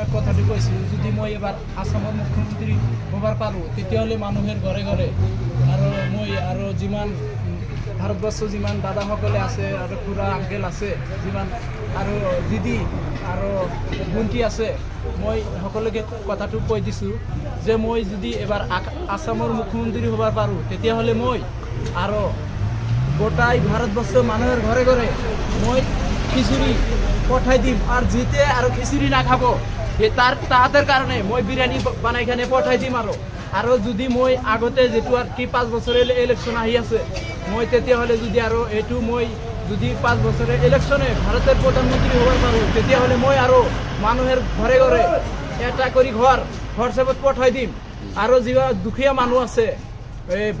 আপোনাক কথাটো কৈছোঁ যদি মই এবাৰ আছামৰ মুখ্যমন্ত্ৰী হ'বাৰ পাৰোঁ তেতিয়াহ'লে মানুহৰ ঘৰে ঘৰে আৰু মই আৰু যিমান উম, ভাৰতবৰ্ষৰ যিমান দাদাসকলে আছে আৰু খুৰা আংকেল আছে যিমান আৰু দিদি আৰু ভণ্টি আছে মই সকলোকে কথাটো কৈ দিছোঁ যে মই যদি এবাৰ আছামৰ মুখ্যমন্ত্ৰী হ'বাৰ পাৰোঁ তেতিয়াহ'লে মই আৰু গোটাই ভাৰতবর্ষের মানুষের ঘরে ঘরে মই খিচুড়ি পঠাই দিম। আর জিতে আর খিচুড়ি না খাব এ তার তাহাদের কারণে মই বিরিয়ানি বানাই খানে পঠাই দিম আৰু। আৰু যদি মই আগতে যিটো কি পাঁচ বছৰে ইলেকশ্যন আহি আছে, মই তেতিয়াহ'লে যদি আৰু এইটো মই যদি পাঁচ বছৰে ইলেকশ্যনে ভাৰতৰ প্ৰধানমন্ত্ৰী হ'ব পাৰোঁ, তেতিয়াহ'লে মই আৰু মানুহৰ ঘৰে ঘৰে এটা কৰি ঘৰ হোৱাটছএপত পঠাই দিম। আৰু যিবিলাক দুখীয়া মানুহ আছে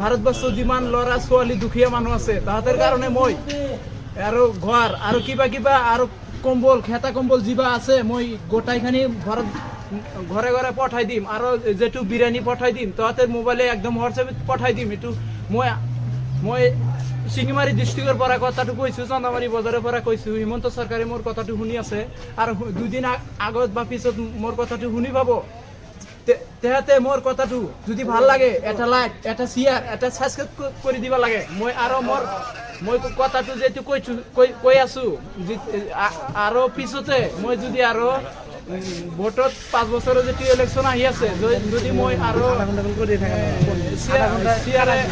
ভাৰতবৰ্ষৰ যিমান ল'ৰা ছোৱালী দুখীয়া মানুহ আছে, তাহাঁতৰ কাৰণে মই আৰু ঘৰ আৰু কিবা কিবা আৰু কম্বল, খেতা কম্বল যিবা আছে, মই গোটাইখানি ঘৰত ঘৰে ঘৰে পঠাই দিম। আৰু যিটো বিৰিয়ানী পঠাই দিম তাহাঁতৰ মোবাইলে একদম হোৱাটছএপত পঠাই দিম। এইটো মই মই শিঙিমাৰী ডিষ্ট্ৰিক্টৰ পৰা কথাটো কৈছোঁ, চন্দামাৰী বজাৰৰ পৰা কৈছোঁ, হিমন্ত চৰকাৰে মোৰ কথাটো শুনি আছে। আৰু দুদিন আগত বা পিছত মোৰ কথাটো শুনি পাব। তেহেতে মোৰ কথাটো যদি ভালো লাগে, এটা লাইক এটা শ্বেয়াৰ এটা ছাবস্ক্ৰাইব কৰি দিব লাগে। মই আৰু মোৰ মই কথাটো যিটো কৈছোঁ কৈ কৈ আছোঁ আৰু পিছতে মই যদি আৰু ভোটত পাঁচ বছৰৰ যিটো ইলেকশ্যন আহি আছে যদি মই আৰু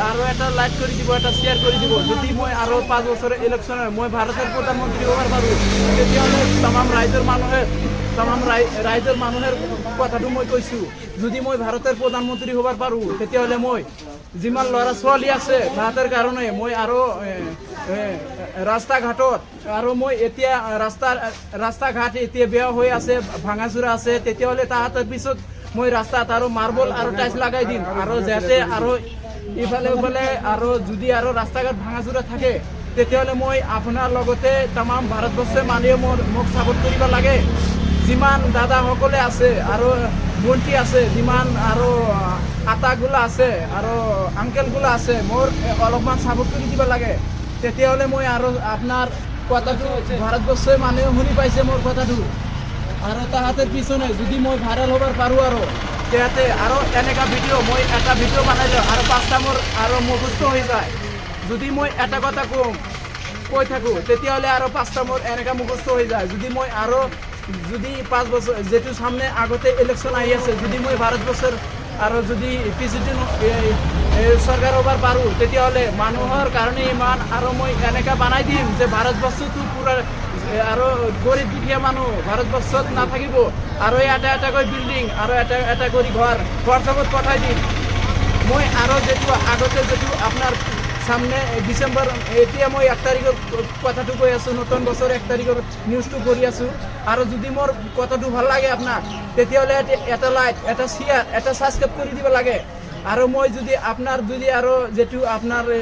আৰু এটা লাইক কৰি দিব এটা শ্বেয়াৰ কৰি দিব যদি মই আৰু পাঁচ বছৰৰ ইলেকশ্যন মই ভাৰতৰ প্ৰধানমন্ত্ৰী হ'বৰ পাৰোঁ তেতিয়াহ'লে তামাম ৰাইজৰ মানুহে তামাম ৰাইজৰ মানুহৰ কথাটো মই কৈছোঁ। যদি মই ভাৰতৰ প্ৰধানমন্ত্ৰী হ'বৰ পাৰোঁ, তেতিয়াহ'লে মই যিমান ল'ৰা ছোৱালী আছে তাহাঁতৰ কাৰণে মই আৰু ৰাস্তা ঘাটত আৰু মই এতিয়া ৰাস্তা ৰাস্তা ঘাট এতিয়া বেয়া হৈ আছে, ভাঙাচোৰা আছে, তেতিয়াহ'লে তাহাঁতৰ পিছত মই ৰাস্তাত আৰু মাৰ্বল আৰু টাইলছ লগাই দিম। আৰু যাতে আৰু ইফালে ইফালে আৰু যদি আৰু ৰাস্তা ঘাট ভাঙাচোৰা থাকে, তেতিয়াহ'লে মই আপোনাৰ লগতে তামাম ভাৰতবৰ্ষৰ মানুহে মোৰ মোক ছাপৰ্ট কৰিব লাগে। যিমান দাদাসকলে আছে আৰু ভণ্টি আছে, যিমান আৰু আটাগুলা আছে আৰু আংকেলগুলা আছে, মোৰ অলপমান ছাপৰ্ট কৰি দিব লাগে। তেতিয়াহ'লে মই আৰু আপোনাৰ কথাটো ভাৰতবৰ্ষৰ মানুহে শুনি পাইছে মোৰ কথাটো। আৰু তাহাঁতৰ পিছনে যদি মই ভাইৰেল হ'বৰ পাৰোঁ আৰু, তেহাতে আৰু এনেকুৱা ভিডিঅ' মই এটা ভিডিঅ' বনাই দিওঁ আৰু পাঁচটা মোৰ, আৰু মুখস্থ হৈ যায়। যদি মই এটা কথা কওঁ, কৈ থাকোঁ, তেতিয়াহ'লে আৰু পাঁচটা মোৰ এনেকুৱা মুখস্থ হৈ যায়। যদি মই আৰু যদি পাঁচ বছৰ যিটো সামনে আগতে ইলেকশ্যন আহি আছে যদি মই ভাৰতবৰ্ষৰ আৰু যদি প্ৰেচিডেণ্ট চৰকাৰ হ'বৰ পাৰোঁ তেতিয়াহ'লে মানুহৰ কাৰণে ইমান আৰু মই এনেকুৱা বনাই দিম যে ভাৰতবৰ্ষটো পূৰা এ, আৰু গৰীব দুখীয়া মানুহ ভাৰতবৰ্ষত নাথাকিব। আৰু এটা এটাকৈ বিল্ডিং আৰু এটা এটা কৰি ঘৰ হোৱাটছএপত পঠাই দিম। মই আৰু যিটো আগতে যিটো আপোনাৰ সামনে ডিচেম্বৰ এতিয়া মই এক তাৰিখৰ কথাটো কৈ আছোঁ নতুন বছৰ এক তাৰিখৰ নিউজটো কৰি আছোঁ। আৰু যদি মোৰ কথাটো ভালো লাগে আপোনাক তেতিয়াহ'লে এটা- লাইক এটা শ্বেয়াৰ এটা ছাবস্ক্ৰাইব কৰি দিব লাগে। আৰু মই যদি আপোনাৰ যদি আৰু যিটো আপোনাৰ এ,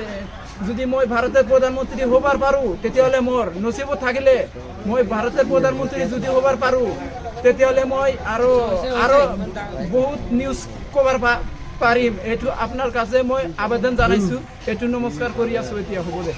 যদি মই ভাৰতৰ প্ৰধানমন্ত্ৰী হ'বৰ পাৰোঁ তেতিয়াহ'লে মোৰ নচিবত থাকিলে মই ভাৰতৰ প্ৰধানমন্ত্ৰী যদি হ'বৰ পাৰোঁ তেতিয়াহ'লে মই আৰু আৰু বহুত নিউজ পা পাৰিম। এইটো আপোনাৰ কাছে মই আবেদন জনাইছোঁ। এইটো নমস্কাৰ কৰি আছোঁ। এতিয়া হ'ব দে